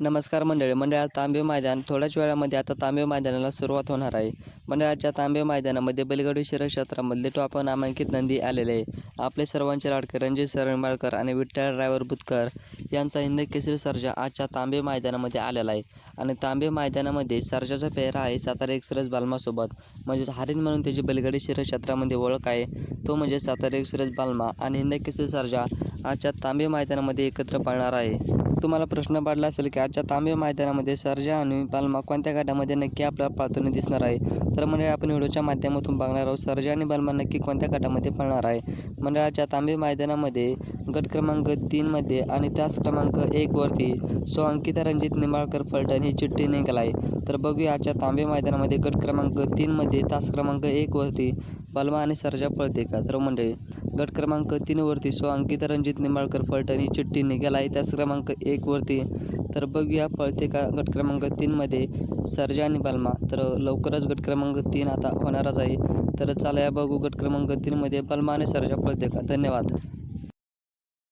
नमस्कार मंडळी मंडळात तांबे मैदान थोड्याच वेळामध्ये आता तांबे मैदानाला सुरुवात होणार आहे. मंडळाच्या तांबे मैदानामध्ये बैलगाडी शरीर क्षेत्रामधले टॉप नामांकित नंदी आलेले आहे आपले सर्वांचे लाडके रणजित सरंबाळकर आणि विठ्ठल ड्रायव्हर बुतकर यांचा हिंद केसरी सर्जा आजच्या तांबे मैदानामध्ये आलेला आहे. आणि तांबे मैदानामध्ये सर्जाचा पेहरा आहे सातारा एक्सप्रेस बालमासोबत. म्हणजेच हरिण म्हणून त्याची बैलगाडी शरीर क्षेत्रामध्ये ओळख आहे. तो म्हणजे सातारा एक्सप्रेस बालमा आणि हिंद केसरी सर्जा आजच्या तांबे मैदानामध्ये एकत्र पाळणार आहे. तुम्हाला प्रश्न पडला असेल की आजच्या तांबे मैदानामध्ये सर्जा आणि बालमा कोणत्या गटामध्ये नक्की आपल्याला पाळताना दिसणार आहे? तर म्हणजे आपण व्हिडिओच्या माध्यमातून बघणार आहोत सर्जा आणि बालमा नक्की कोणत्या गटामध्ये पळणार आहे? मंडळाच्या तांबे मैदानामध्ये गट क्रमांक तीनमध्ये आणि त्याच क्रमांक एकवरती सो अंकिता रणजित निंबाळकर फलटण ही चिठ्ठी निघाला आहे तर बघूया आजच्या तांबे मैदानामध्ये गट क्रमांक तीनमध्ये तास क्रमांक एकवरती बलमा आणि सर्जा पळते का? तर मंडळी गट क्रमांक तीनवरती सो अंकिता रणजित निंबाळकर फलटणी चिठ्ठीने चिठ्ठी निघाला आहे त्याच क्रमांक एकवरती तर बघूया पळते का गट क्रमांक तीनमध्ये सर्जा आणि बाल्मा. तर लवकरच गट क्रमांक तीन आता होणारच आहे. तर चला या बघू गट क्रमांक तीनमध्ये बल्मा आणि सर्जा पळते का? धन्यवाद.